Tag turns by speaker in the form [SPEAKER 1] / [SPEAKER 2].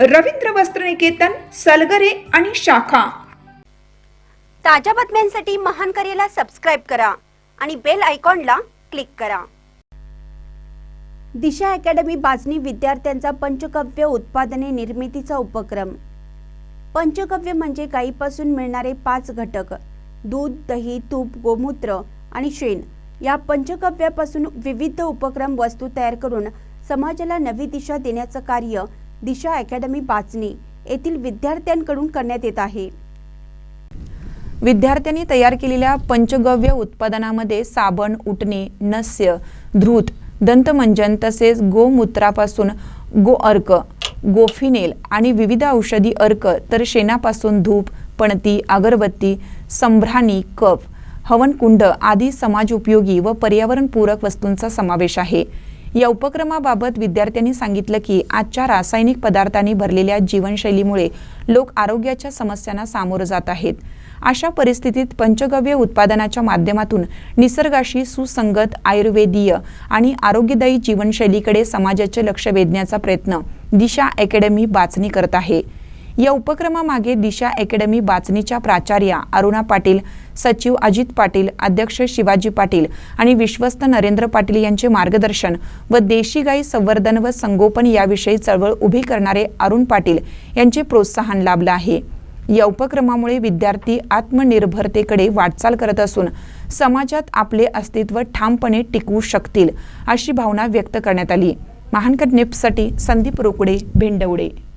[SPEAKER 1] रवींद्र वस्त्रनिकेतन सलगरे आणि शाखा.
[SPEAKER 2] ताज्या बातम्यांसाठी महान करेला सबस्क्राईब करा आणि बेल आयकॉनला क्लिक करा. दिशा अकॅडमी बाजनी विद्यार्थ्यांचा पंचकव्य उत्पादने निर्मितीचा उपक्रम. पंचकव्य म्हणजे गायीपासून मिळणारे पाच घटक दूध दही तूप गोमूत्र आणि शेण. या पंचकव्यापासून विविध उपक्रम वस्तू तयार करून समाजाला नवी दिशा देण्याचं कार्य दिशा अकॅडमी बाचणी येथील विद्यार्थ्यांकडून करण्यात येत आहे.
[SPEAKER 3] विद्यार्थ्यांनी तयार केलेल्या पंचगव्य उत्पादनामध्ये साबण उटणे नस्य धृत दंतमंजन तसेच गोमूत्रापासून गो अर्क गोफिनेल आणि विविध औषधी अर्क तर शेणापासून धूप पणती अगरबत्ती संभ्राणी कफ हवनकुंड आदी समाज उपयोगी व पर्यावरणपूरक वस्तूंचा समावेश आहे. या उपक्रमाबाबत विद्यार्थ्यांनी सांगितलं की आजच्या रासायनिक पदार्थांनी भरलेल्या जीवनशैलीमुळे लोक आरोग्याच्या समस्यांना सामोरं जात आहेत. अशा परिस्थितीत पंचगव्य उत्पादनाच्या माध्यमातून निसर्गाशी सुसंगत आयुर्वेदीय आणि आरोग्यदायी जीवनशैलीकडे समाजाचे लक्ष वेधण्याचा प्रयत्न दिशा अकॅडमी बाचणी करत आहे. या उपक्रमामागे दिशा अकॅडमी बाचणीच्या प्राचार्या अरुणा पाटील सचिव अजित पाटील अध्यक्ष शिवाजी पाटील आणि विश्वस्त नरेंद्र पाटील यांचे मार्गदर्शन व देशी गाई संवर्धन व संगोपन याविषयी चळवळ उभी करणारे अरुण पाटील यांचे प्रोत्साहन लाभलं आहे. या उपक्रमामुळे विद्यार्थी आत्मनिर्भरतेकडे वाटचाल करत असून समाजात आपले अस्तित्व ठामपणे टिकवू शकतील अशी भावना व्यक्त करण्यात आली. महानकर निप्ससाठी संदीप रोकडे भेंडवडे.